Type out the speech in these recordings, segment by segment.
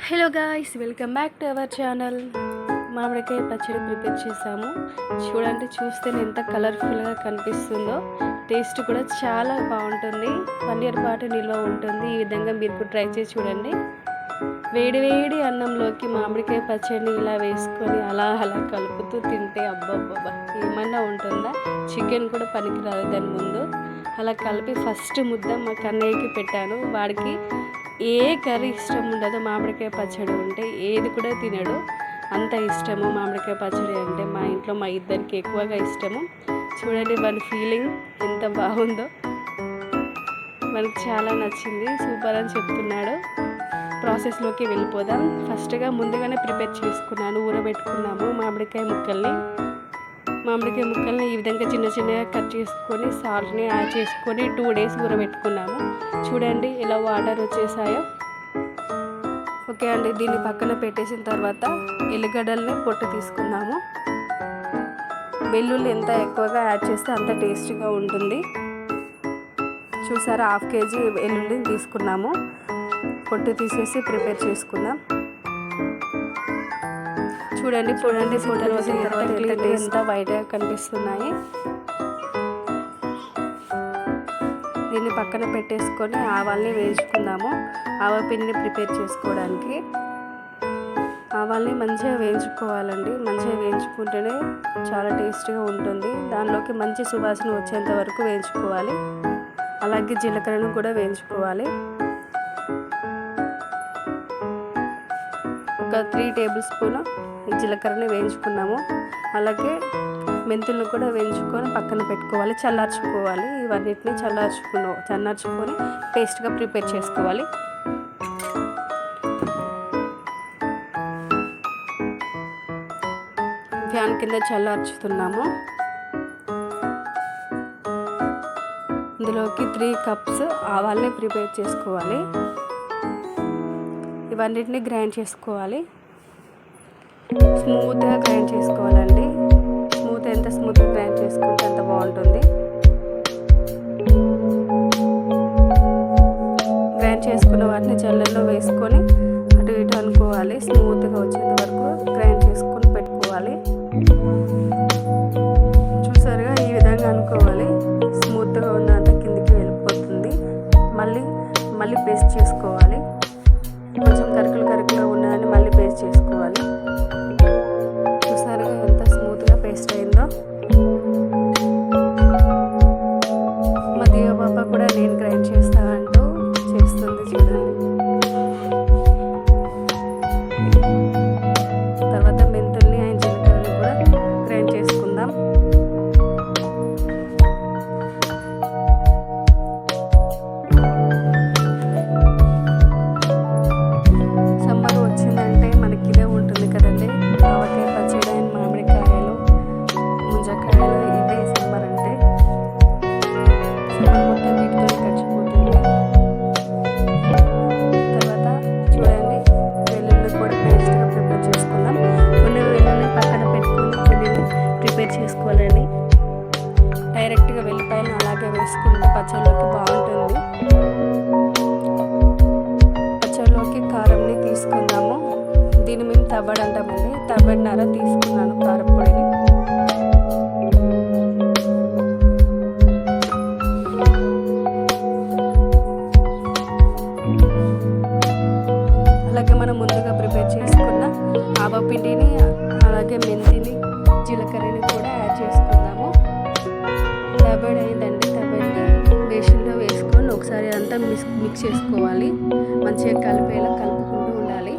Hello guys welcome back to our channel మామిడికాయ పచ్చడి prepare చేసాము. చూడండి చూస్తేనే ఎంత కలర్ఫుల్గా కనిపిస్తుందో. టేస్ట్ కూడా చాలా బాగుంటుంది. వన్ ఇయర్ పాటు నిల్వ ఉంటుంది. ఈ విధంగా మీరు కూడా ట్రై చేసి చూడండి. వేడి వేడి అన్నంలోకి మామిడికాయ పచ్చడిని ఇలా వేసుకొని అలా అలా కలుపుతూ తింటే అబ్బబ్బబ్బా ఏమన్నా ఉంటుందా? చికెన్ కూడా పనికిరాదు దాని ముందు. అలా కలిపి ఫస్ట్ ముద్ద మా కన్నయ్యకి పెట్టాను. వాడికి ఏ కర్రీ ఇష్టం ఉండదు మామిడికాయ పచ్చడి ఉంటే ఏది కూడా తినడు. అంత ఇష్టము మామిడికాయ పచ్చడి అంటే మా ఇంట్లో మా ఇద్దరికి ఎక్కువగా ఇష్టము. చూడండి వాళ్ళ ఫీలింగ్ ఎంత బాగుందో. మనకు చాలా నచ్చింది. సూపర్ అని చెప్తున్నాడు. ప్రాసెస్లోకి వెళ్ళిపోదాం. ఫస్ట్గా ముందుగానే ప్రిపేర్ చేసుకున్నాను. ఊరబెట్టుకున్నాము మామిడికాయ ముక్కల్ని. మామిడికాయ ముక్కల్ని ఈ విధంగా చిన్న చిన్నగా కట్ చేసుకొని సాల్ట్ని యాడ్ చేసుకొని టూ డేస్ ఊరబెట్టుకున్నాము. చూడండి ఇలా వాటర్ వచ్చేసాయో. ఓకే అండి దీన్ని పక్కన పెట్టేసిన తర్వాత ఎల్లిగడ్డల్ని పొట్టు తీసుకున్నాము వెల్లుల్లి ఎంత ఎక్కువగా యాడ్ చేస్తే అంత టేస్టీగా ఉంటుంది. చూసారా హాఫ్ కేజీ వెల్లుల్లిని తీసుకున్నాము. పొట్టు తీసేసి ప్రిపేర్ చేసుకుందాం. చూడండి చూడండి ఫోటోలు వచ్చిన తర్వాత ఎంత వైట్గా కనిపిస్తున్నాయి. దీన్ని పక్కన పెట్టేసుకొని ఆవాల్ని వేయించుకుందాము. ఆవ పిండిని ప్రిపేర్ చేసుకోవడానికి. ఆవాల్ని మంచిగా వేయించుకోవాలండి. మంచిగా వేయించుకుంటేనే చాలా టేస్టీగా ఉంటుంది. దానిలోకి మంచి సువాసన వచ్చేంత వరకు వేయించుకోవాలి. అలాగే జీలకర్రను కూడా వేయించుకోవాలి. ఒక త్రీ టేబుల్ స్పూన్ జీలకర్రని వేయించుకున్నాము. అలాగే మెంతులను కూడా వేయించుకొని పక్కన పెట్టుకోవాలి చల్లార్చుకోవాలి. ఇవన్నిటిని చల్లార్చుకున్న చల్లార్చుకొని పేస్ట్గా ప్రిపేర్ చేసుకోవాలి. ఫ్యాన్ కింద చల్లార్చుతున్నాము. ఇందులోకి త్రీ కప్స్ ఆవాల్ని ప్రిపేర్ చేసుకోవాలి. ఇవన్నిటిని గ్రైండ్ చేసుకోవాలి. смуток డైరెక్ట్గా అలాగే వేసుకుంటే పచ్చళ్ళకి బాగుంటుంది పచ్చళ్ళలోకి కారంని తీసుకుందాము దీన్ని మేము తవ్వడంటామండి తవ్వడినార తీసుకున్నాను కారపొడిని మిక్స్ చేసుకోవాలి. మంచిగా కలిపేలా కలుపుకుంటూ ఉండాలి.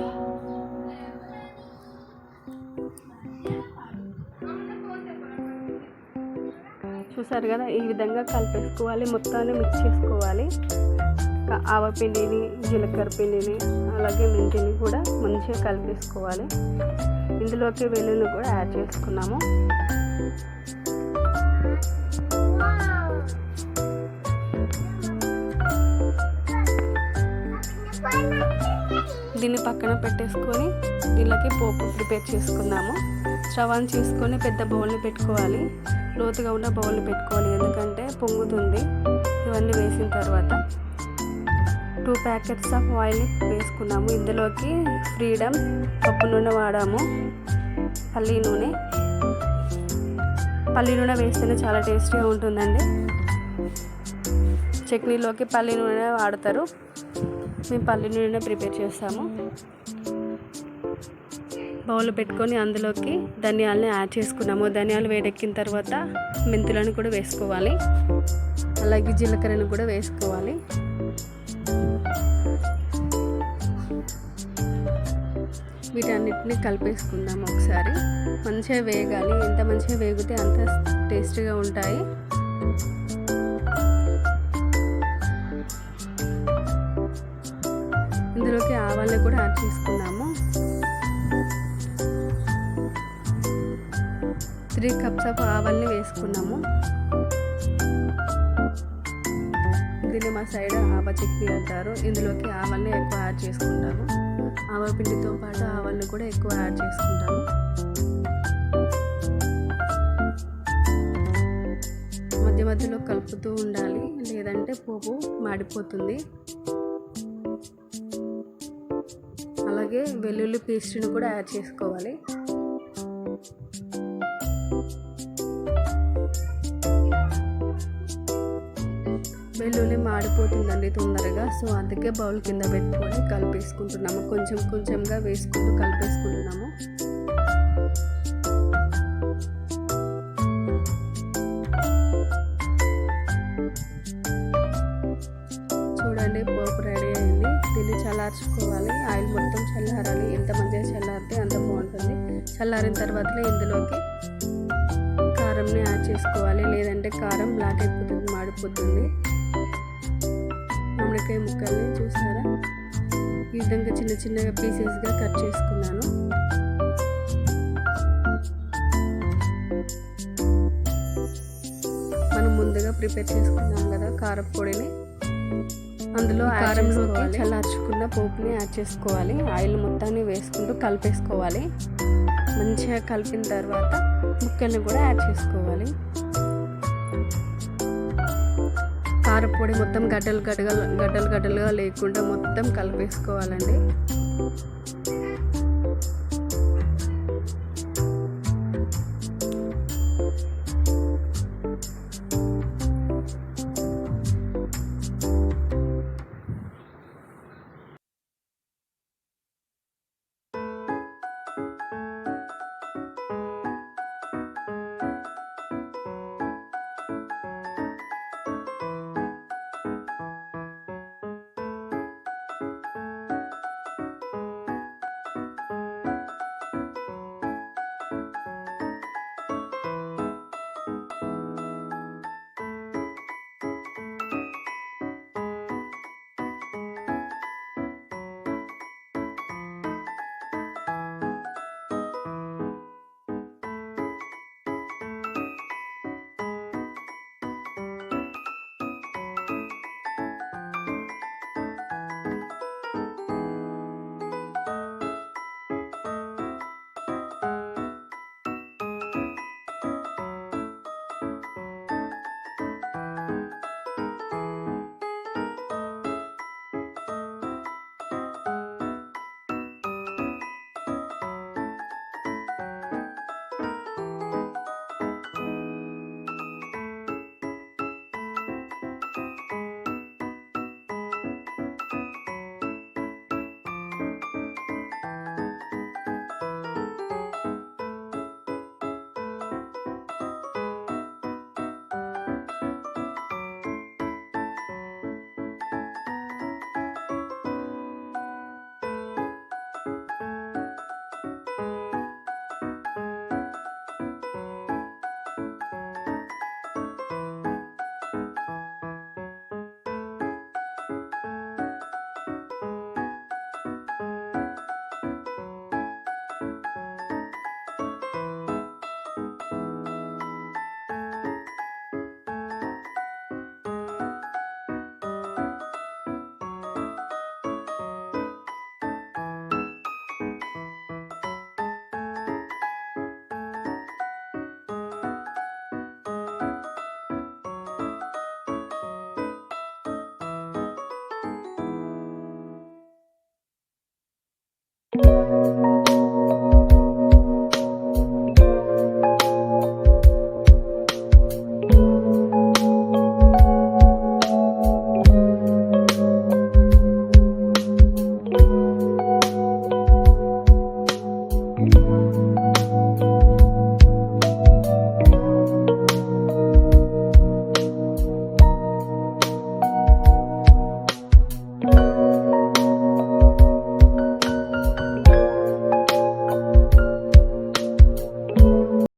చూసారు కదా? ఈ విధంగా కలిపేసుకోవాలి. మొత్తాన్ని మిక్స్ చేసుకోవాలి. ఆవపిండిని జీలకర్ర పిండిని అలాగే మెంతిని కూడా మంచిగా కలిపేసుకోవాలి. ఇందులోకి వెల్లుల్లి కూడా యాడ్ చేసుకున్నాము. దీన్ని పక్కన పెట్టేసుకొని దీనికి పోపు ప్రిపేర్ చేసుకుందాము. స్టవ్ ఆన్ చేసుకొని పెద్ద బౌల్ని పెట్టుకోవాలి. లోతుగా ఉన్న బౌల్ని పెట్టుకోవాలి. ఎందుకంటే పొంగుతుంది. ఇవన్నీ వేసిన తర్వాత టూ ప్యాకెట్స్ ఆఫ్ ఆయిల్ని వేసుకున్నాము. ఇందులోకి ఫ్రీడమ్ పప్పు నూనె వాడాము. పల్లి నూనె. పల్లి నూనె వేస్తేనే చాలా టేస్టీగా ఉంటుందండి. చట్నీలోకి పల్లి నూనె వాడతారు. మేము పల్లి నూనె ప్రిపేర్ చేస్తాము. బౌల్ పెట్టుకొని అందులోకి ధనియాలని యాడ్ చేసుకున్నాము. ధనియాలు వేడెక్కిన తర్వాత మెంతులను కూడా వేసుకోవాలి. అలాగే జీలకర్రను కూడా వేసుకోవాలి. వీటన్నిటిని కలిపేసుకుందాం ఒకసారి. మంచిగా వేగాలి. ఎంత మంచిగా వేగితే అంత టేస్టీగా ఉంటాయి. ఇందులోకి కూడా యాడ్ చేసుకున్నాము. త్రీ కప్స్ ఆఫ్ ఆవాల్ని వేసుకున్నాము. దీన్ని మా సైడ్ ఆవ చట్నీ అంటారు. ఇందులోకి ఆవాల్ని ఎక్కువ యాడ్ చేసుకుంటాము. ఆవ పిండితో పాటు ఆవాల్ని కూడా ఎక్కువ యాడ్ చేసుకుంటాము. మధ్య మధ్యలో కలుపుతూ ఉండాలి. లేదంటే పోపు మాడిపోతుంది. అలాగే వెల్లుల్లి పేస్ట్ని కూడా యాడ్ చేసుకోవాలి. వెల్లుల్లి మాడిపోతుందండి తొందరగా. సో అందుకే బౌల్ కింద పెట్టుకొని కలిపేసుకుంటున్నాము. కొంచెం కొంచెంగా వేసుకుంటూ కలిపేసుకుంటున్నాము. అయింది చల్లార్చుకోవాలి. ఆయిల్ మొత్తం చల్లారాలి. ఎంత మంచిగా చల్లారితే అంత బాగుంటుంది. చల్లారిన తర్వాత ఇందులోకి కారంని యాడ్ చేసుకోవాలి. లేదంటే కారం బ్లాక్ అయిపోతుంది మాడిపోతుంది. మామిడికాయ ముక్కల్ని చూసారా? ఈ విధంగా చిన్న చిన్నగా పీసెస్గా కట్ చేసుకున్నాను. మనం ముందుగా ప్రిపేర్ చేసుకున్నాం కదా కారం పొడిని అందులో కారంలోకి చల్లార్చుకున్న పోపుని యాడ్ చేసుకోవాలి. ఆయిల్ మొత్తాన్ని వేసుకుంటూ కలిపేసుకోవాలి. మంచిగా కలిపిన తర్వాత ముక్కల్ని కూడా యాడ్ చేసుకోవాలి. కారపొడి మొత్తం గడ్డలు గడ్డలు గడ్డలు గడ్డలుగా లేకుండా మొత్తం కలిపేసుకోవాలండి.